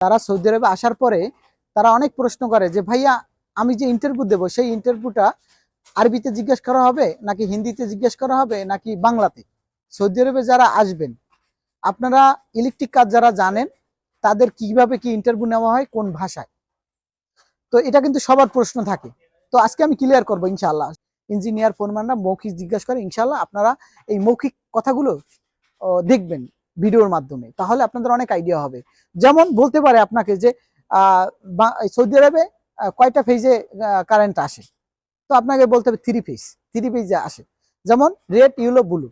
তারা সৌদি আরবে আসার পরে তারা অনেক প্রশ্ন করে যে, ভাইয়া, আমি যে ইন্টারভিউ দেবো, সেই ইন্টারভিউটা আরবিতে জিজ্ঞেস করা হবে নাকি হিন্দিতে জিজ্ঞেস করা হবে নাকি বাংলাতে? সৌদি আরবে যারা আসবেন, আপনারা ইলেকট্রিক কাজ যারা জানেন, তাদের কীভাবে কি ইন্টারভিউ নেওয়া হয়, কোন ভাষায়? তো এটা কিন্তু সবার প্রশ্ন থাকে। তো আজকে আমি ক্লিয়ার করব ইনশাআল্লাহ। ইঞ্জিনিয়ার ফোনম্যানরা মৌখিক জিজ্ঞাসা করে, ইনশাআল্লাহ আপনারা এই মৌখিক কথাগুলো দেখবেন। ভিডিওর মাধ্যমে, তাহলে আপনাদের অনেক আইডিয়া হবে। যেমন বলতে পারে আপনাকে যে সৌদি আরবে কয়টা ফেজে কারেন্ট আসে? তো আপনাকে বলতে হবে থ্রি ফেজ থ্রি ফেজে আসে। যেমন রেড ইউলো ব্লু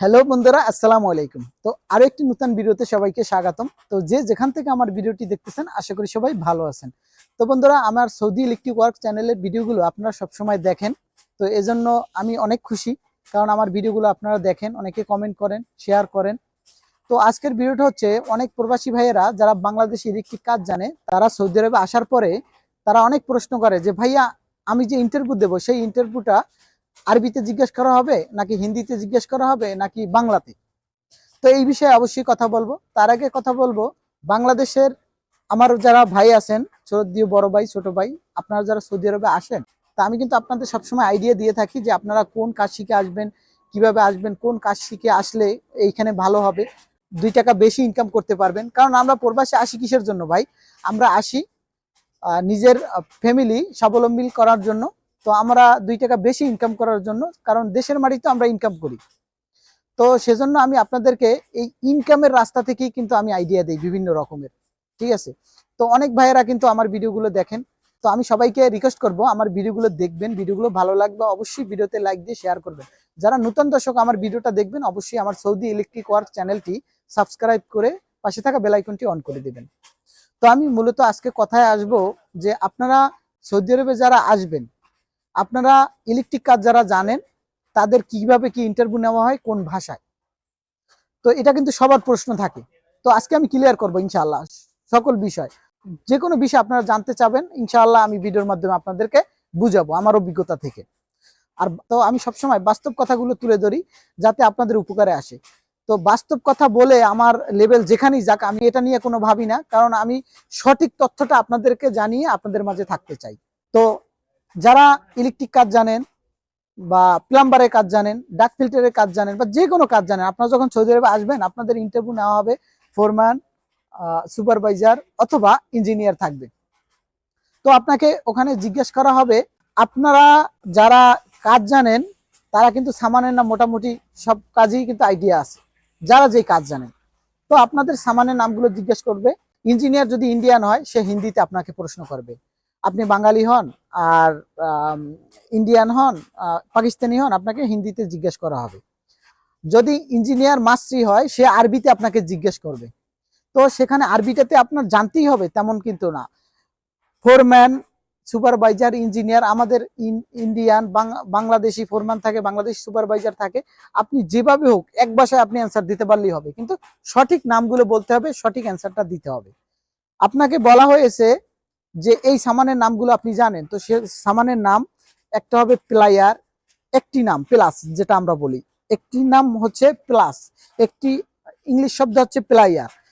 হ্যালো বন্ধুরা, আসসালামু আলাইকুম। তো আরও একটি নতুন ভিডিওতে সবাইকে স্বাগতম। তো যে যেখান থেকে আমার ভিডিওটি দেখতেছেন, আশা করি সবাই ভালো আছেন। তো বন্ধুরা, আমার সৌদি ইলেকট্রিক ওয়ার্ক চ্যানেলের ভিডিওগুলো আপনারা সবসময় দেখেন। তো এজন্য আমি অনেক খুশি কারণ আমার ভিডিওগুলো আপনারা দেখেন, অনেকে কমেন্ট করেন শেয়ার করেন। তো আজকের ভিডিওটা হচ্ছে, অনেক প্রবাসী ভাইয়েরা যারা বাংলাদেশি ইলেকট্রিক কাজ জানে, তারা সৌদি আরবে আসার পরে তারা অনেক প্রশ্ন করে যে, ভাইয়া, আমি যে ইন্টারভিউ দেবো, সেই ইন্টারভিউটা আরবিতে জিজ্ঞেস করা হবে, নাকি হিন্দিতে জিজ্ঞেস করা হবে, নাকি বাংলাতে? তো এই বিষয়ে অবশ্যই কথা বলব। তার আগে কথা বলব, বাংলাদেশের আমার যারা ভাই আছেন দিয়ে বড় ভাই, ছোট ভাই, আপনারা যারা সৌদি আরবে আসেন তা আমি কিন্তু আপনাদের সবসময় আইডিয়া দিয়ে থাকি যে আপনারা কোন কাজ শিখে আসবেন, কীভাবে আসবেন, কোন কাজ শিখে আসলে এইখানে ভালো হবে। দুই টাকা বেশি ইনকাম করতে পারবেন। কারণ আমরা প্রবাসে আসি কিসের জন্য ভাই? আমরা আসি নিজের ফ্যামিলি স্বাবলম্বী করার জন্য। তো আমরা দুই টাকা বেশি ইনকাম করার জন্য, কারণ দেশের মাটিতে আমরা ইনকাম করি। তো সেজন্য আমি আপনাদেরকে এই ইনকামের রাস্তা থেকেই কিন্তু আমি আইডিয়া দিই বিভিন্ন রকমের। ঠিক আছে? তো অনেক ভাইয়েরা কিন্তু আমার ভিডিওগুলো দেখেন। তো আমি সবাইকে রিকোয়েস্ট করব, আমার ভিডিওগুলো দেখবেন, ভিডিওগুলো ভালো লাগবে, অবশ্যই ভিডিওতে লাইক দিয়ে শেয়ার করবেন। যারা নতুন দর্শক আমার ভিডিওটা দেখবেন, অবশ্যই আমার সৌদি ইলেকট্রিক ওয়ার্ক চ্যানেলটি সাবস্ক্রাইব করে পাশে থাকা বেল আইকনটি অন করে দিবেন। তো আমি মূলত আজকে কথায় আসব যে আপনারা সৌদি আরবে যারা আসবেন, আপনারা ইলেকট্রিক কাজ যারা জানেন, তাদের কীভাবে কি ইন্টারভিউ নেওয়া হয়, কোন ভাষায়? তো এটা কিন্তু সবার প্রশ্ন থাকে। তো আজকে আমি ক্লিয়ার করব ইনশাআল্লাহ, সকল বিষয়। যে কোনো বিষয় আপনারা জানতে চাবেন, ইনশাআল্লাহ আমি ভিডিওর মাধ্যমে আপনাদেরকে বুঝাবো আমার অভিজ্ঞতা থেকে। আর তো আমি সবসময় বাস্তব কথাগুলো তুলে ধরি যাতে আপনাদের উপকারে আসে। তো বাস্তব কথা বলে আমার লেভেল যেখানেই যাক, আমি এটা নিয়ে কোনো ভাবি না, কারণ আমি সঠিক তথ্যটা আপনাদেরকে জানিয়ে আপনাদের মাঝে থাকতে চাই। তো যারা ইলেকট্রিক কাজ জানেন বা প্লাম্বারের কাজ জানেন ডাক ফিল্টারের কাজ জানেন বা যে কোনো কাজ জানেন, আপনারা যখন সৌদি আরবে আসবেন, আপনাদের ইন্টারভিউ নেওয়া হবে ফোরম্যান সুপারভাইজার অথবা ইঞ্জিনিয়ার থাকবে। তো আপনাকে ওখানে জিজ্ঞেস করা হবে, আপনারা যারা কাজ জানেন, তারা কিন্তু সামানের নাম মোটামুটি সব কাজেই কিন্তু আইডিয়া আছে, যারা যে কাজ জানেন। তো আপনাদের সামানের নামগুলো জিজ্ঞেস করবে ইঞ্জিনিয়ার যদি ইন্ডিয়ান হয়, সে হিন্দিতে আপনাকে প্রশ্ন করবে। আপনি বাঙালি হন, আর ইন্ডিয়ান হন পাকিস্তানি হন, আপনাকে হিন্দিতে জিজ্ঞেস করা হবে। যদি ইঞ্জিনিয়ার মাস্ট্রি হয়, সে আরবিতে আপনাকে জিজ্ঞেস করবে। তো সেখানে আরবিটাতে আপনার জানতেই হবে, তেমন কিন্তু না। ফোরম্যান সুপারভাইজার ইঞ্জিনিয়ার আমাদের ইন- ইন্ডিয়ান বাংলাদেশি ফোরম্যান থাকে, বাংলাদেশি সুপারভাইজার থাকে। আপনি যেভাবে হোক, এক ভাষায় আপনি অ্যান্সার দিতে পারলেই হবে, কিন্তু সঠিক নামগুলো বলতে হবে, সঠিক অ্যান্সারটা দিতে হবে। আপনাকে বলা হয়েছে যে এই সামানের নামগুলো আপনি জানেন, তো সে সামানের নাম একটা হবে প্লায়ার, একটি নাম প্লাস যেটা আমরা বলি। একটি নাম হচ্ছে প্লাস, একটি ইংলিশ শব্দ হচ্ছে প্লায়ার।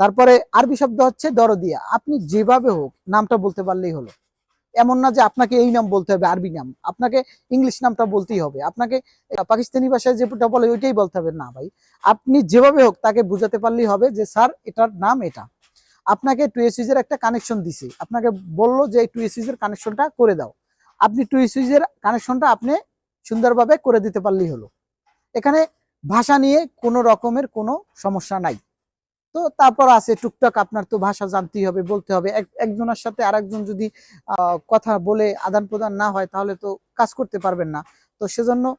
তারপরে আরবি শব্দ হচ্ছে দরদিয়া। আপনি যেভাবে হোক, নামটা বলতে পারলেই হলো। এমন না যে আপনাকে এই নাম বলতে হবে, আরবি নাম। আপনাকে ইংলিশ নামটা বলতেই হবে। আপনাকে পাকিস্তানি ভাষায় যেটা বলে ওইটাই বলতে হবে। না ভাই, আপনি যেভাবে হোক তাকে বুঝাতে পারলেই হবে যে, স্যার, এটার নাম এটা। আপনাকে টুয়েসিজের একটা কানেকশন দিছে। আপনাকে বলল যে এই টুয়েসিজের কানেকশনটা করে দাও। আপনি টুয়েসিজের কানেকশনটা আপনি সুন্দরভাবে করে দিতে পারলেই হলো। এখানে ভাষা নিয়ে কোনো রকমের কোনো সমস্যা নাই। তো তারপর আছে টুকটাক আপনার তো ভাষা জানতেই হবে, বলতে হবে। এক- একজনের সাথে আরেকজন যদি কথা বলে আদান প্রদান না হয় তাহলে তো কাজ করতে পারবেন না। তো সেজন্য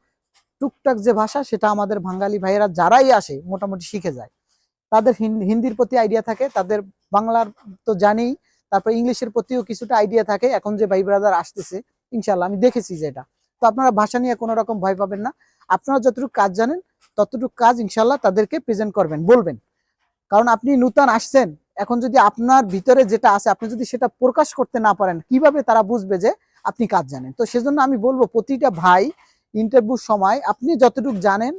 টুকটাক যে ভাষা সেটা আমাদের বাঙালি ভাইয়েরা যারাই আসে মোটামুটি শিখে যায়। তাদের হিন- হিন্দির প্রতি আইডিয়া থাকে, তাদের বাংলার তো জানেই, তারপর ইংলিশের প্রতিও কিছুটা আইডিয়া থাকে। এখন যে ভাই ব্রাদার আসতেছে ইনশাল্লাহ আমি দেখেছি যেটা তো আপনারা ভাষা নিয়ে কোনো রকম ভয় পাবেন না। আপনারা যতটুকু কাজ জানেন, ততটুকু কাজ ইনশাল্লাহ তাদেরকে প্রেজেন্ট করবেন, বলবেন। কারণ আপনি নূতন আসছেন, এখন যদি আপনার ভিতরে যেটা আছে, আপনি যদি সেটা প্রকাশ করতে না পারেন, কীভাবে তারা বুঝবে যে আপনি কাজ জানেন? তো সেজন্য আমি বলব, প্রতিটা ভাই ইন্টারভিউর সময় আপনি যতটুকু জানেন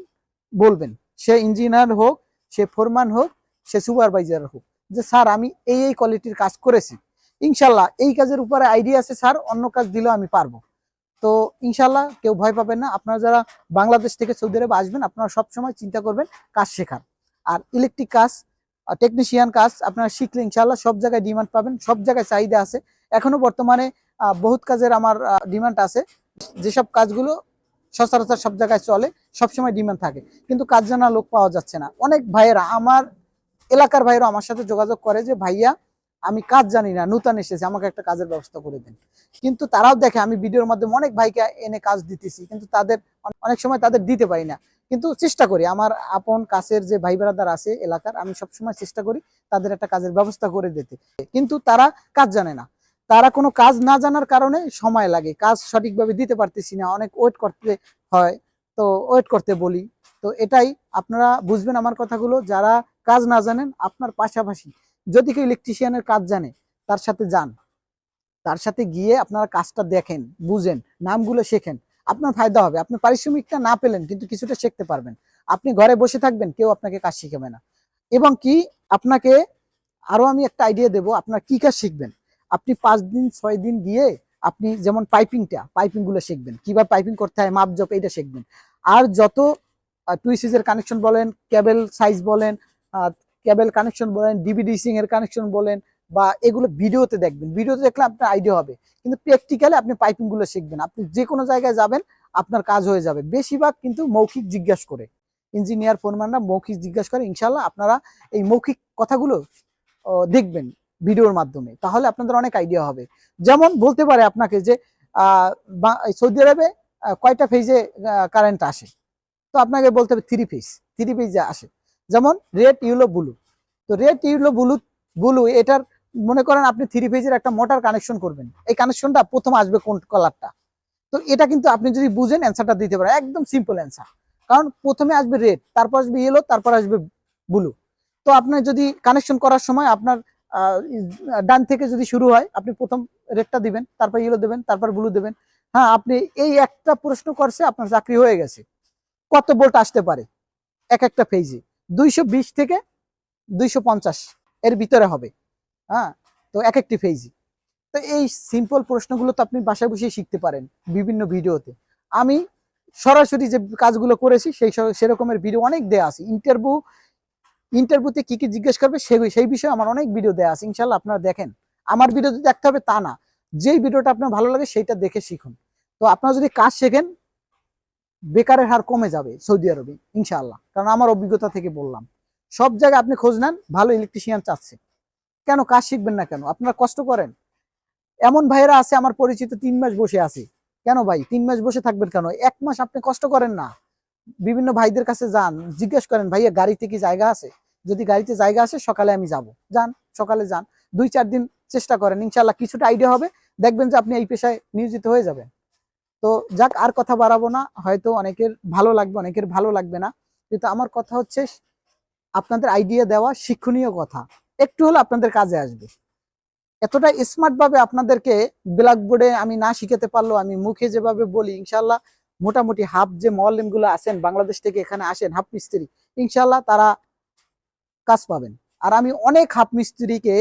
বলবেন। সে ইঞ্জিনিয়ার হোক, সে ফোরম্যান হোক, সে সুপারভাইজার হোক, যে স্যার আমি এই এই কোয়ালিটির কাজ করেছি। ইনশাল্লাহ এই কাজের উপরে আইডিয়া আছে স্যার, অন্য কাজ দিলেও আমি পারব। তো ইনশাল্লাহ কেউ ভয় পাবেন না। আপনারা যারা বাংলাদেশ থেকে সৌদি আরবে আসবেন, আপনারা সবসময় চিন্তা করবেন কাজ শেখার। আর ইলেকট্রিক কাজ টেকনিশিয়ান কাজ আপনারা শিখলে ইনশাল্লাহ সব জায়গায় ডিমান্ড পাবেন, সব জায়গায় চাহিদা আছে। এখনও বর্তমানে বহুত কাজের আমার ডিমান্ড আছে। যেসব কাজগুলো সচরাচর সব জায়গায় চলে, সবসময় ডিমান্ড থাকে। কিন্তু কাজ জানা লোক পাওয়া যাচ্ছে না। অনেক ভাইয়েরা, আমার এলাকার ভাইয়েরা আমার সাথে যোগাযোগ করে যে, ভাইয়া আমি কাজ জানি না, নূতন এসেছে, আমাকে একটা কাজের ব্যবস্থা করে দেন। কিন্তু তারাও দেখে, আমি ভিডিওর মাধ্যমে অনেক ভাইকে এনে কাজ দিতেছি, কিন্তু তাদের অনেক সময় তাদের দিতে পারি না। কিন্তু চেষ্টা করি, আমার আপন কাছের যে ভাই বেড়াদার আছে এলাকার, আমি সবসময় চেষ্টা করি তাদের একটা কাজের ব্যবস্থা করে দিতে। কিন্তু তারা কাজ জানে না। তারা কোনো কাজ না জানার কারণে সময় লাগে, কাজ সঠিকভাবে দিতে পারতেছি না, অনেক ওয়েট করতে হয়, তো ওয়েট করতে বলি। তো এটাই, আপনারা বুঝবেন আমার কথাগুলো, যারা কাজ না জানেন, আপনার পাশাপাশি যদি কেউ ইলেকট্রিশিয়ানের কাজ জানে, তার সাথে যান। তার সাথে গিয়ে আপনারা কাজটা দেখেন, বুঝেন, নামগুলো শেখেন। আপনার ফায়দা হবে। আপনি পারিশ্রমিকটা না পেলেন, কিন্তু কিছুটা শিখতে পারবেন। আপনি ঘরে বসে থাকবেন, কেউ আপনাকে কাজ শিখাবে না। এবং কি, আপনাকে আরও আমি একটা আইডিয়া দেব, আপনার কি কাজ শিখবেন? আপনি পাঁচ দিন, ছয় দিন গিয়ে আপনি যেমন পাইপিংটা পাইপিংগুলো শিখবেন। কীভাবে পাইপিং করতে হয় মাপ জপ এটা শিখবেন। আর যত টুইসিসের কানেকশন বলেন কেবল সাইজ বলেন কেবল কানেকশন বলেন ডিভিডি সিং এর কানেকশন বলেন বা এগুলো ভিডিওতে দেখবেন। ভিডিওতে দেখলে আপনার আইডিয়া হবে। কিন্তু প্র্যাকটিক্যালি আপনি পাইপিংগুলো শিখবেন। আপনি যে কোনো জায়গায় যাবেন, আপনার কাজ হয়ে যাবে। বেশিরভাগ কিন্তু মৌখিক জিজ্ঞাসা করে। ইঞ্জিনিয়ার ফোনম্যানরা মৌখিক জিজ্ঞাসা করে। ইনশাল্লাহ আপনারা এই মৌখিক কথাগুলো দেখবেন ভিডিওর মাধ্যমে। তাহলে আপনাদের অনেক আইডিয়া হবে। যেমন বলতে পারে আপনাকে যে সৌদি আরবে কয়টা ফেজে কারেন্ট আসে? তো আপনাকে বলতে হবে থ্রি ফেজ থ্রি ফেজে আসে। যেমন রেড ইউলো ব্লু। তো রেড ইউলো ব্লু ব্লু, এটার মনে করেন আপনি থ্রি ফেজের একটা মোটর কানেকশন করবেন। এই কানেকশনটা প্রথম আসবে কোন কালারটা তো এটা কিন্তু আপনি যদি বুঝেন অ্যান্সারটা দিতে পারেন। একদম সিম্পল অ্যান্সার কারণ প্রথমে আসবে রেড, তারপর আসবে ইয়েলো, তারপর আসবে ব্লু। তো আপনার যদি কানেকশন করার সময় আপনার ডান থেকে যদি শুরু হয়, আপনি প্রথম রেডটা দিবেন, তারপর ইয়েলো দেবেন, তারপর ব্লু দেবেন। হ্যাঁ আপনি এই একটা প্রশ্ন করছে, আপনার চাকরি হয়ে গেছে। কত ভোল্ট আসতে পারে? এক একটা ফেজে দুইশো বিশ থেকে দুইশো পঞ্চাশ এর ভিতরে হবে। হ্যাঁ তো এক একটি ফেজে তো এই সিম্পল প্রশ্নগুলো তো আপনি বাসায় বসে শিখতে পারেন বিভিন্ন ভিডিওতে। আমি সরাসরি যে কাজগুলো করেছি, সেই সেরকমের ভিডিও অনেক দেয়া আছে। ইন্টারভিউ ইন্টারভিউতে কি কি জিজ্ঞেস করবে সেই সেই বিষয়ে আমার অনেক ভিডিও দেয়া আছে। ইনশাল্লাহ আপনারা দেখেন। আমার ভিডিও দেখতে হবে তা না। যেই ভিডিওটা আপনার ভালো লাগে সেইটা দেখে শিখুন। তো আপনারা যদি কাজ শেখেন বেকারের হার কমে যাবে সৌদি আরবে, ইনশাআল্লাহ। কারণ আমার অভিজ্ঞতা থেকে বললাম, সব জায়গায় আপনি খোঁজ নেন, ভালো ইলেকট্রিশিয়ান চাচ্ছে। কেন? কাজ শিখবেন না কেন? আপনারা কষ্ট করেন। এমন ভাইয়েরা আছে, আমার পরিচিত তিন মাস বসে আছে। কেন ভাই? তিন মাস বসে থাকবেন কেন? এক মাস আপনি কষ্ট করেন না। বিভিন্ন ভাইদের কাছে যান, জিজ্ঞেস করেন, ভাইয়া, গাড়িতে কি জায়গা আছে? যদি গাড়িতে জায়গা আছে, সকালে আমি যাব। যান, সকালে যান। দুই চার দিন চেষ্টা করেন ইনশাল্লাহ কিছুটা আইডিয়া হবে। দেখবেন যে আপনি এই পেশায় নিয়োজিত হয়ে যাবেন। তো যাক, আর কথা বাড়াবো না। হয়তো অনেকের ভালো লাগবে, অনেকের ভালো লাগবে না। কিন্তু আমার কথা হচ্ছে, আপনাদের আইডিয়া দেওয়া শিক্ষণীয় কথা। একটু হলে আপনাদের কাজে আসবে। এতটা স্মার্ট ভাবে আপনাদেরকে ব্ল্যাকবোর্ডে আমি না শিখাতে পারল আমি মুখে যেভাবে বলি ইনশাল্লাহ মোটামুটি হাফ যে মলিমগুলো আছেন, বাংলাদেশ থেকে এখানে আসেন হাফ মিস্ত্রি ইনশাল্লাহ তারা কাজ পাবেন। আর আমি অনেক হাফ মিস্ত্রিকে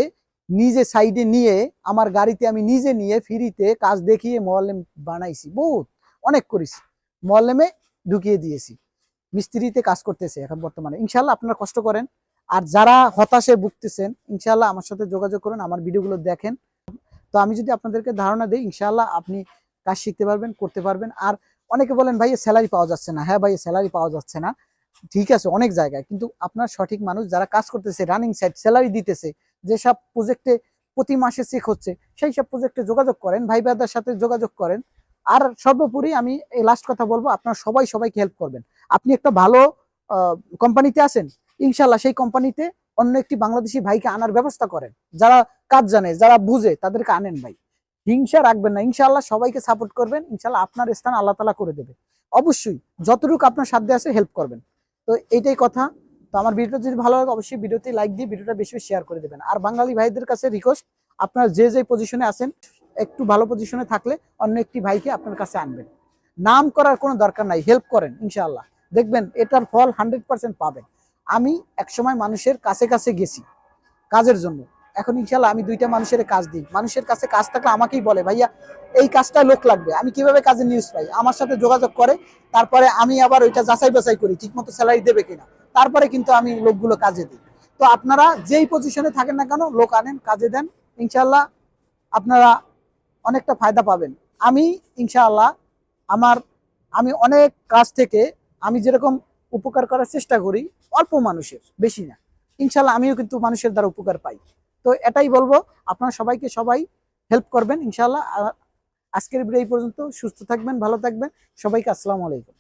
নিজে সাইডে নিয়ে আমার গাড়িতে আমি নিজে নিয়ে ফ্রিতে কাজ দেখিয়ে মহল্লেম বানাইছি, বহুত, অনেক করেছি। মহল্লেমে ঢুকিয়ে দিয়েছি। মিস্ত্রিতে কাজ করতেছে এখন বর্তমানে। ইনশাল্লাহ আপনারা কষ্ট করেন। আর যারা হতাশে ভুগতেছেন ইনশাল্লাহ আমার সাথে যোগাযোগ করুন, আমার ভিডিওগুলো দেখেন। তো আমি যদি আপনাদেরকে ধারণা দিই ইনশাল্লাহ আপনি কাজ শিখতে পারবেন, করতে পারবেন। আর অনেকে বলেন ভাই স্যালারি পাওয়া যাচ্ছে না। হ্যাঁ ভাই স্যালারি পাওয়া যাচ্ছে না। ঠিক আছে, অনেক জায়গায়। কিন্তু আপনার সঠিক মানুষ যারা কাজ করতেছে রানিং সাইড স্যালারি দিতেছে, যেসব প্রজেক্টে প্রতি মাসে চেক হচ্ছে, সেই সব প্রজেক্টে যোগাযোগ করেন, ভাই ব্রাদার সাথে যোগাযোগ করেন। আর সর্বোপরি আমি এই লাস্ট কথা বলব, আপনার সবাই সবাইকে হেল্প করবেন। আপনি একটা ভালো কোম্পানিতে আছেন ইনশাল্লাহ সেই কোম্পানিতে অন্য একটি বাংলাদেশি ভাইকে আনার ব্যবস্থা করেন। যারা কাজ জানে, যারা বুঝে, তাদেরকে আনেন ভাই। হিংসা রাখবেন না ইনশাল্লাহ সবাইকে সাপোর্ট করবেন ইনশাল্লাহ আপনার স্থান আল্লাহ তালা করে দেবে। অবশ্যই, যতটুকু আপনার সাধ্যে আছে হেল্প করবেন। তো এইটাই কথা। তো আমার ভিডিওটা যদি ভালো লাগে, অবশ্যই ভিডিওতে লাইক দিয়ে ভিডিওটা বেশি বেশি শেয়ার করে দেবেন। আর বাঙালি ভাইদের কাছে রিকোয়েস্ট আপনার যে যে পজিশনে আছেন, একটু ভালো পজিশনে থাকলে অন্য একটি ভাইকে আপনার কাছে আনবেন। নাম করার কোনো দরকার নাই হেল্প করেন, ইনশাআল্লাহ। দেখবেন, এটার ফল হান্ড্রেড পার্সেন্ট পাবেন। আমি একসময় মানুষের কাছে কাছে গেছি, কাজের জন্য। এখন ইনশাল্লাহ আমি দুইটা মানুষের কাজ দিই। মানুষের কাছে কাজ থাকলে আমাকেই বলে, ভাইয়া, এই কাজটা লোক লাগবে। আমি কীভাবে কাজে নিউজ পাই? আমার সাথে যোগাযোগ করে, তারপরে আমি আবার ওইটা যাচাই বাছাই করি, ঠিকমতো স্যালারি দেবে কিনা। তারপরে কিন্তু আমি লোকগুলো কাজে দিই। তো আপনারা যেই পজিশনে থাকেন না কেন, লোক আনেন, কাজে দেন। ইনশাল্লাহ আপনারা অনেকটা ফায়দা পাবেন। আমি ইনশাআল্লাহ আমার, আমি অনেক কাজ থেকে আমি যেরকম উপকার করার চেষ্টা করি, অল্প মানুষের, বেশি না। ইনশাল্লাহ আমিও কিন্তু মানুষের দ্বারা উপকার পাই। তো এটাই বলব, আপনারা সবাইকে সবাই হেল্প করবেন ইনশাল্লাহ আজকের ভিডিও এই পর্যন্ত। সুস্থ থাকবেন, ভালো থাকবেন। সবাইকে আসসালামু আলাইকুম।